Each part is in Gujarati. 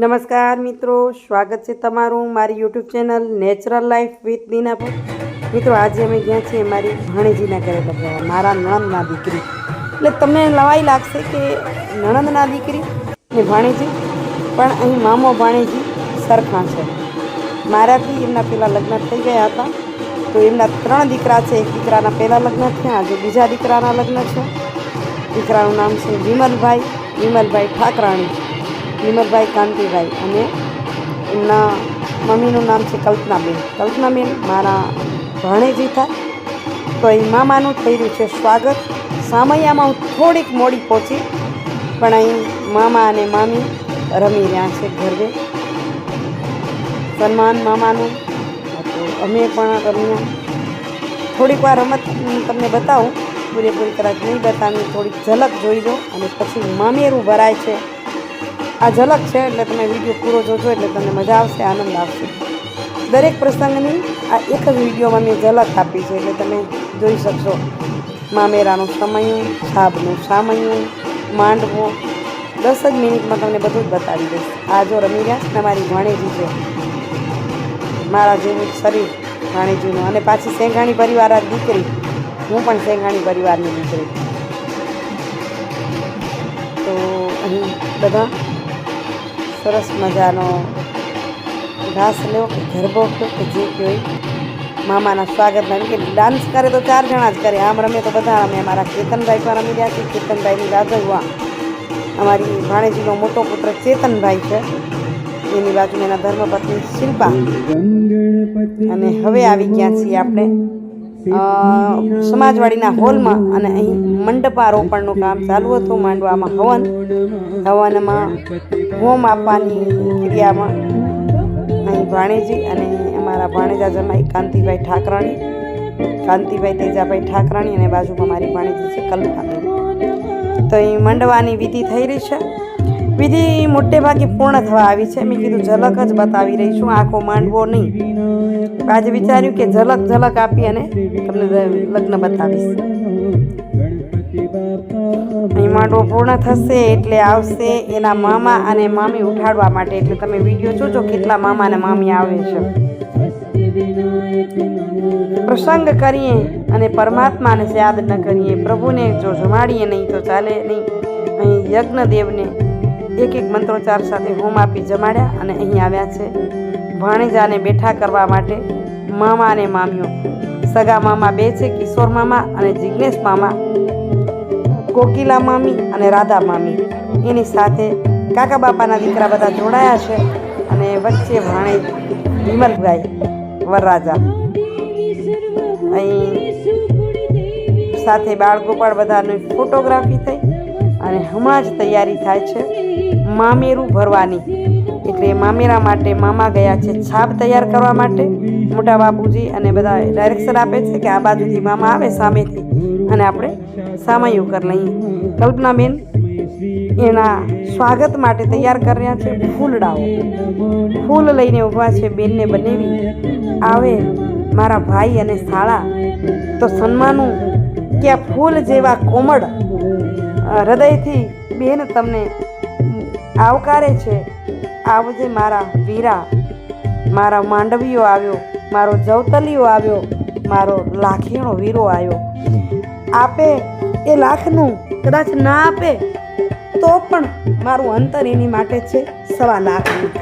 નમસ્કાર મિત્રો, સ્વાગત છે તમારું મારી YouTube channel natural life with Dina મિત્રો, આજે અમે ગયા છીએ મારી ભાણેજીના ઘરે લગાવવા મારા નણંદના દીકરી. એટલે તમને લવાઈ લાગશે કે નણંદના દીકરી ને ભાણેજી, પણ અહીં મામો ભાણેજી સરખા છે. મારાથી એમના પહેલાં લગ્ન થઈ ગયા હતા. તો એમના ત્રણ દીકરા છે, એક દીકરાના પહેલાં લગ્ન થયા, આજે બીજા દીકરાના લગ્ન છે. દીકરાનું નામ છે વિમલભાઈ વિમલભાઈ ઠાકરાણી. વિમલભાઈ કાંતિભાઈ અને એમના મમ્મીનું નામ છે કલ્પનાબેન. કલ્પનાબેન મારા ભાણેજી થાય તો એ મામાનું થઈ રહ્યું છે સ્વાગત. સામૈયામાં હું થોડીક મોડી પહોંચી, પણ અહીં મામા અને મામી રમી રહ્યા છે ગરબે સન્માન મામાનું અમે પણ રમ્યા. થોડીક વાર રમત તમને બતાવું. પૂરેપૂરી કદાચ નહીં બતાવી થોડીક ઝલક જોઈ લો અને પછી મામેરું ભરાય છે. આ ઝલક છે એટલે તમે વીડિયો પૂરો જોજો એટલે તમને મજા આવશે, આનંદ આવશે. દરેક પ્રસંગની આ એક જ વિડીયોમાં મેં ઝલક આપી છે એટલે તમે જોઈ શકશો. મામેરાનું સમયું, છાબનું સામયું, માંડવો. દસ જ મિનિટમાં તમને બધું જ બતાવી દઈશ. આ જો રમી રહ્યા છે મારી ભાણેજી છે. મારા જેવું શરીર ભાણેજીનું અને પાછી સેંઘાણી પરિવાર દીકરી. હું પણ સેંઘાણી પરિવારની દીકરી. તો અહીં બધા સરસ મજાનો ઘાસ લેવો કે ગરબો કે જે કહેવાય મામાના સ્વાગતમાં એમ કે ડાન્સ કરે તો ચાર જણા જ કરે. આમ રમે તો બધા રમે. અમારા કેતનભાઈ પણ રમી રહ્યા છે. કેતનભાઈની રાજવવા. અમારી ભાણેજીનો મોટો પુત્ર ચેતનભાઈ છે. એની બાજુમાં એના ધર્મપત્ની શિલ્પા. અને હવે આવી ગયા છીએ આપણે. સમાજવાડીના હોલમાં અને અહીં મંડપારોપણનું કામ ચાલુ હતું, માંડવામાં હવન. હવનમાં હોમ આપવાની ક્રિયામાં અહીં ભાણેજી અને અમારા ભાણેજા જમાઈ કાંતિભાઈ ઠાકરાણી, કાંતિભાઈ તેજાભાઈ ઠાકરાણી અને બાજુમાં મારી ભાણેજી છે કલ્પનાબેન તો અહીં મંડવાની વિધિ થઈ રહી છે. વિધિ મોટે ભાગે પૂર્ણ થવા આવી છે. મેં કીધું ઝલક જ બતાવી રહી છું, આખો માંડવો નહીં. આજે વિચાર્યું કે ઝલક ઝલક આપી અને તમને લગ્ન બતાવીશ. અહીં માંડવો પૂર્ણ થશે એટલે આવશે એના મામા અને મામી ઉઠાડવા માટે. એટલે તમે વીડિયો જોજો કેટલા મામા અને મામી આવે છે. પ્રસંગ કરીએ અને પરમાત્માને યાદ ન કરીએ. પ્રભુને જો જમાડીએ નહીં તો ચાલે નહીં. અહીં યજ્ઞદેવને એક એક મંત્રોચ્ચાર સાથે હોમ આપી જમાડ્યા અને અહીં આવ્યા છે. ભાણેજાને બેઠા કરવા માટે મામા અને મામીઓ. સગા મામા બે છે, કિશોર મામા અને જિજ્ઞેશ મામા, કોકિલા મામી અને રાધા મામી. એની સાથે કાકા બાપાના દીકરા બધા જોડાયા છે અને વચ્ચે ભાણે વિમલભાઈ વરરાજા. અહીં સાથે બાળગોપાળ બધાની ફોટોગ્રાફી થઈ અને હમણાં જ તૈયારી થાય છે. મામેરું ભરવાની. એટલે મામેરા માટે મામા ગયા છે છાપ તૈયાર કરવા માટે. મોટા બાપુજી અને બધા ડાયરેક્શન આપે છે કે આ બાજુથી મામા આવે સામેથી. અને આપણે સામયું કરી લઈએ. કલ્પનાબેન એના સ્વાગત માટે તૈયાર કર્યા છે ફૂલડાઓ. ફૂલ લઈને ઊભા છે બેનને બનેવી. આવે મારા ભાઈ અને શાળા તો સન્માનું કે આ ફૂલ જેવા કોમળ હૃદયથી બેન તમને આવકારે છે. આવજે મારા વીરા, મારા માંડવીઓ આવ્યો, મારો જવતલીઓ આવ્યો, મારો લાખીણો વીરો આવ્યો. આપે એ લાખનું કદાચ ના આપે, તો પણ મારું અંતર એની માટે છે સવા લાખનું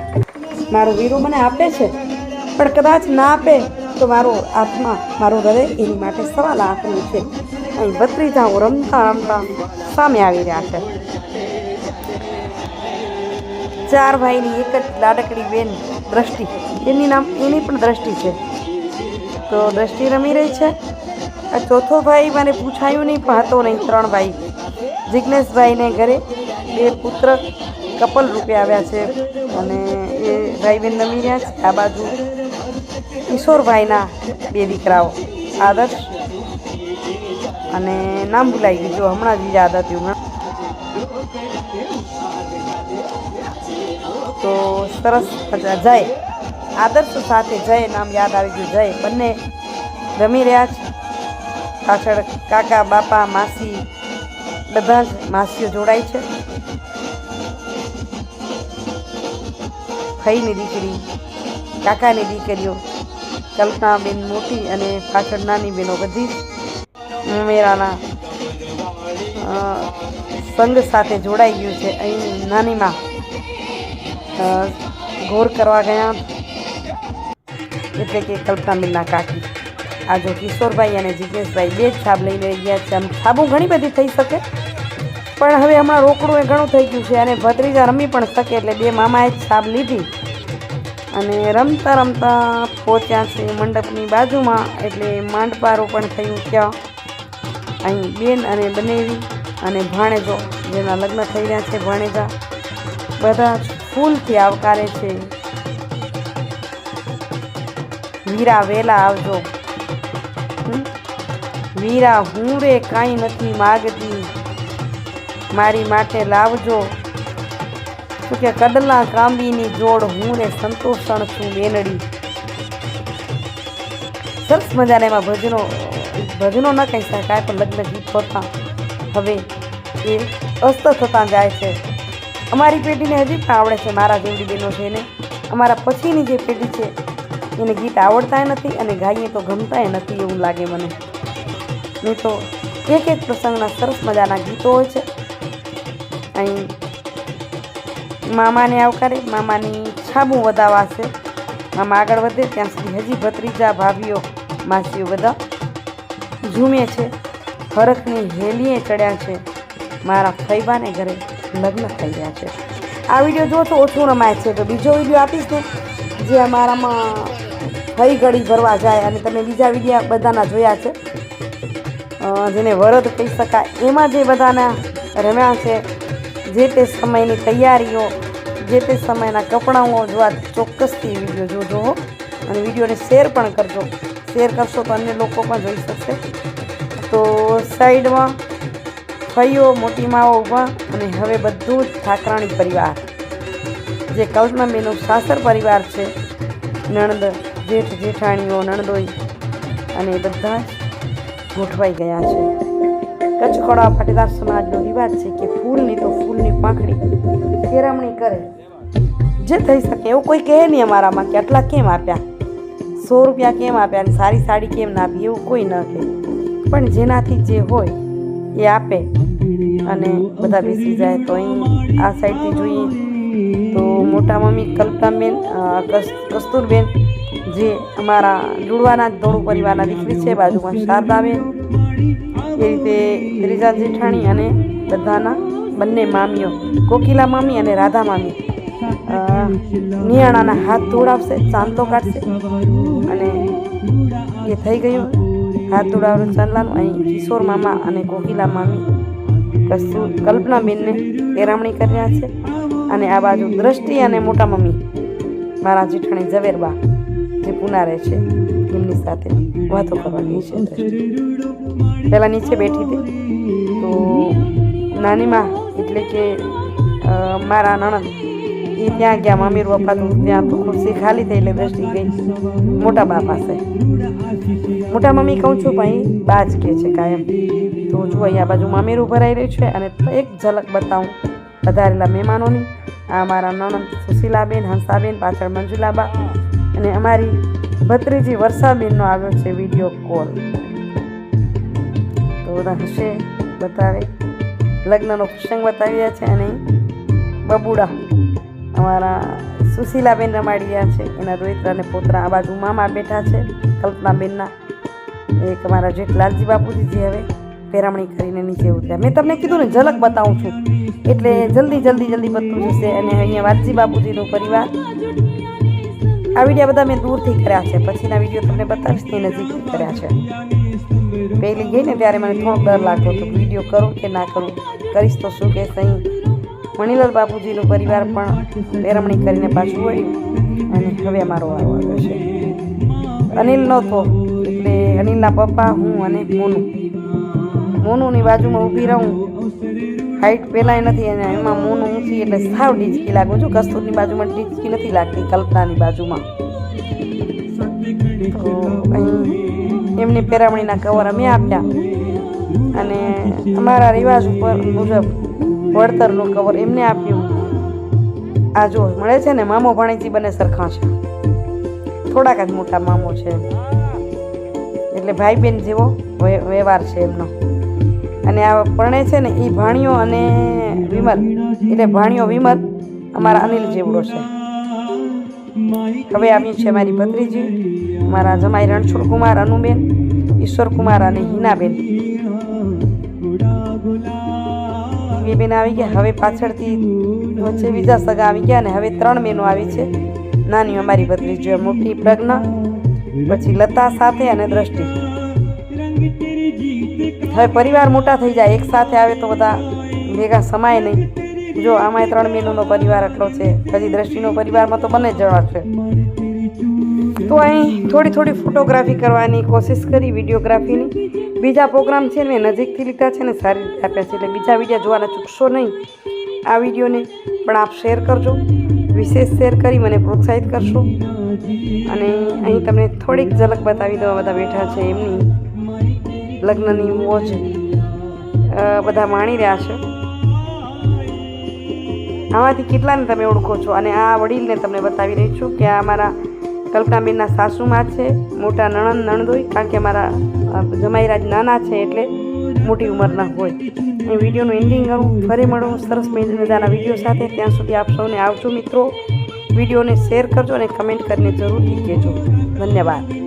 મારો વીરો મને આપે છે, પણ કદાચ ના આપે, તો મારો આત્મા, મારું હૃદય એની માટે સવા લાખનું છે. અહીં ભત્રીજાઓ રમતા રમતા સામે આવી રહ્યા છે. ચાર ભાઈની એક જ લાડકડી બેન દ્રષ્ટિ. એની નામ એની પણ દ્રષ્ટિ છે. તો દ્રષ્ટિ રમી રહી છે. આ ચોથો ભાઈ મને પૂછાયું નહીં, પણ હતો નહીં, ત્રણ ભાઈ. જિજ્ઞેશભાઈને ઘરે બે પુત્ર કપલ રૂપે આવ્યા છે અને એ ભાઈ બેન રમી રહ્યા છે. આ બાજુ કિશોરભાઈના બે દીકરાઓ, આદર્શ અને નામ ભૂલાઈ ગયું, જો હમણાં જ યાદ હતું તો સરસ જય. આદર્શ સાથે જય નામ યાદ આવી ગયું. જય. બંને રમી રહ્યા છે. પાછળ કાકા, બાપા, માસી, બધા જ માસીઓ જોડાય છે. ફઈની દીકરી, કાકાની દીકરીઓ, કલ્પનાબેન મોટી અને પાછળ નાની બહેનો બધી જ મેરાના સંઘ સાથે જોડાઈ ગયું છે. અહીં નાનીમાં ઘોર કરવા ગયા. એટલે કે કલ્પનાબેનના કાકી. આ જો કિશોરભાઈ અને જિજ્ઞેશભાઈ બે જ છાબ લઈને ગયા છે. આમ છાબું ઘણી બધી થઈ શકે. પણ હવે હમણાં રોકડું એ ઘણું થઈ ગયું છે અને ભત્રીજા રમી પણ શકે એટલે બે મામાએ જ છાબ લીધી. અને રમતા રમતા પહોંચ્યા છે મંડપની બાજુમાં. એટલે માંડપારો પણ થયું ત્યાં. અહીં બેન અને બનેવી અને ભાણેજો, જેના લગ્ન થઈ રહ્યા છે ભાણેજા. બધા ફૂલથી આવકારે છે. વીરા વેલા આવજો? વીરા હું રે કાંઈ નથી માગતી. મારી માટે લાવજો. શું કે કડલા કાંબીની જોડ હું રે સંતોષણ છું બેનડી સરસ મજાના એમાં ભજનો ભજનો ન કહી શકાય, પણ લગ્ન ગીત હોતા હવે એ અસ્ત થતા જાય છે. અમારી પેઢીને હજી પણ આવડે છે મારા જેવડી બહેનો છે એને અમારા પછીની જે પેઢી છે, એને ગીત આવડતાય નથી અને ગાઈએ તો ગમતાય નથી એવું લાગે મને. નહીં તો એક એક પ્રસંગના સરસ મજાના ગીતો હોય છે. અહીં મામાને આવકારે, મામાની છાબું વધાવાશે મામા આગળ વધે, ત્યાં સુધી હજી ભત્રીજા, ભાભીઓ, માસીઓ બધા ઝૂમે છે. ફરકની હેલીએ ચડ્યા છે મારા ફૈબાને ઘરે. લગ્ન થઈ ગયા છે. આ વીડિયો જો તો ઓછું રમાય છે. તો બીજો વીડિયો આપીશ ને જે અમારામાં ફઈ ઘડી ભરવા જાય અને તમે બીજા વિડીયા બધાના જોયા છે. જેને વરદ કહી શકાય. એમાં જે બધાના રમ્યા છે, જે તે સમયની તૈયારીઓ, જે તે સમયના કપડાઓ જોવા ચોક્કસથી વીડિયો જોજો અને વિડીયોને શેર પણ કરજો. શેર કરશો તો અન્ય લોકો પણ જોઈ શકશે. તો સાઈડમાં ફઈઓ મોટી માઓ ઊભા અને હવે બધું જ ઠાકરાણી પરિવાર. જે કલ્પનાબેનનું સાસર પરિવાર છે, નણંદ, જેઠ જેઠાણીઓ, નણદોઈ અને બધા જ ગોઠવાઈ ગયા છે. કચ્છ ખોડા પાટીદાર સમાજનો રિવાજ છે કે ફૂલની તો ફૂલની પાંખડી ફેરવણી કરે. જે થઈ શકે એવું કોઈ કહે નહીં અમારામાં કે આટલા કેમ આપ્યા? સો રૂપિયા કેમ આપ્યા અને સારી સાડી કેમ ના આપી એવું કોઈ ન કહે. પણ જેનાથી જે હોય એ આપે અને બધા બેસી જાય તો અહીં આ સાઈડથી જોઈએ. તો મોટા મમ્મી કલ્પનાબેન કસ્તુરબેન જે અમારા લુડવાના ધોળું પરિવારના દીકરી છે, બાજુમાં શારદાબેન, એ રીતે ત્રીજા જેઠાણી અને બધાના બંને મામીઓ, કોકિલા મામી અને રાધા મામી. નિયાણાના હાથ ધોળાવશે ચાંદો કાઢશે અને એ થઈ ગયું. હાથ ધોડાવવાનું ચાંદલાનું અહીં કિશોર મામા અને કોકિલા મામી કશું કલ્પનાબેનને પેરામણી કર્યા છે. અને આ બાજુ દ્રષ્ટિ અને મોટા મમ્મી મારા જેઠાણી ઝવેરબા જે પુના રહે છે, એમની સાથે વાતો કરવાની છે. પહેલાં નીચે બેઠી હતી. તો નાની માં એટલે કે મારા નણંદ એ ત્યાં ગયા મમીર વફાતું ત્યાં તો ખુરશી ખાલી થઈ એટલે દ્રષ્ટિ ગઈ. મોટા બા પાસે. મોટા મમ્મી કહું છું ભાઈ બા જ કહે છે કાયમ. તો જો અહીંયા બાજુ મામેરું ભરાઈ રહ્યું છે, અને એક ઝલક બતાવું વધારેલા મહેમાનોની. આ મારા નણંદ સુશીલાબેન, હંસાબેન, પાછળ મંજુલાબા અને અમારી ભત્રીજી વર્ષાબેનનો આવ્યો છે વીડિયો કોલ. તો બધા હશે, બતાવે. લગ્નનો પ્રસંગ બતાવી રહ્યા છે અને બબુડા અમારા સુશીલાબેન રમાડિયા છે, એના રોહિત્રા અને પોતરા આ બાજુ મામા બેઠા છે, કલ્પનાબેનના. એક અમારા જેઠલાલજી બાપુજી જે હવે પેરામણી કરીને નીચે ઉતર્યા. મેં તમને કીધું ને, ઝલક બતાવું છું. એટલે જલ્દી જલ્દી જલ્દી બધું જશે અને અહીંયા વાલજી બાપુજીનો પરિવાર. આ વિડીયા બધા મેં દૂરથી કર્યા છે. પછીના વીડિયો તમને બતાવીશ તે નજીકથી કર્યા છે. પહેલી ગઈ ને ત્યારે મને થોડો ડર લાગતો હતો વીડિયો કરું કે ના કરું. કરીશ તો શું કે અહીં મણીલાલ બાપુજીનો પરિવાર પણ પેરમણી કરીને પાછું વળ્યું અને હવે અમારો વારો આવ્યો છે. અનિલ નહોતો એટલે અનિલના પપ્પા, હું અને મોનુ. મોનુની બાજુમાં ઊભી રહું. હાઈટ પહેલાંય નથી અને એમાં મોનું ઊંચી એટલે સાવ ડીચકી લાગું છું. કસ્તુરની બાજુમાં ડીચકી નથી લાગતી, કલ્પનાની બાજુમાં. તો અહીં એમની પેરામણીના કવર અમે આપ્યા. અને અમારા રિવાજ ઉપર મુજબ વળતરનું કવર એમને આપ્યું. આ જો મળે છે ને, મામો ભાણીજી બંને સરખા છે. થોડાક જ મોટા મામો છે એટલે ભાઈ બેન જેવો વ્ય- વ્યવહાર છે એમનો. અને આ પરણે છે ને એ ભાણિયો અને વિમલ, એટલે ભાણિયો વિમલ અમારા અનિલ જેવડો છે. હવે આવ્યું છે મારી ભત્રીજી, મારા જમાઈ રણછોડ કુમાર અનુબેન ઈશ્વર કુમાર અને હિનાબેન. બે બેન આવી ગયા. હવે પાછળથી વચ્ચે બીજા સગા આવી ગયા અને હવે ત્રણ બહેનો આવી છે. નાની અમારી ભત્રીજીઓ મોટી પ્રજ્ઞા, પછી લતા સાથે અને દ્રષ્ટિ. હવે પરિવાર મોટા થઈ જાય, એક સાથે આવે તો બધા ભેગા સમાય નહીં. જો આમાંય ત્રણ બહેનોનો પરિવાર આટલો છે, હજી દ્રષ્ટિનો પરિવારમાં તો બંને જ જણા છે. તો અહીં થોડી થોડી ફોટોગ્રાફી કરવાની કોશિશ કરી વિડીયોગ્રાફીની બીજા પ્રોગ્રામ છે મેં નજીકથી લીધા છે ને સારી રીતે આપ્યા છે. એટલે બીજા વીડિયો જોવાના ચૂકશો નહીં આ વિડીયોને, પણ આપ શેર કરજો. વિશેષ શેર કરી મને પ્રોત્સાહિત કરશો. અને અહીં તમને થોડીક ઝલક બતાવી દો આ બધા બેઠા છે એમની લગ્નની મોજ. બધા માણી રહ્યા છે. આમાંથી કેટલાને તમે ઓળખો છો? અને આ વડીલને તમને બતાવી રહી છું કે આ અમારા કલ્પનાબેનના સાસુમાં છે, મોટા નણંદ નણદોઈ કારણ કે મારા જમાઈરાજ નાના છે એટલે મોટી ઉંમરના હોય. એ વિડીયોનું એન્ડિંગ કરું, ફરી મળું સરસ મજાના વીડિયો સાથે. ત્યાં સુધી આપ સૌને આવજો મિત્રો. વિડીયોને શેર કરજો અને કમેન્ટ કરીને જરૂરથી કહેજો. ધન્યવાદ.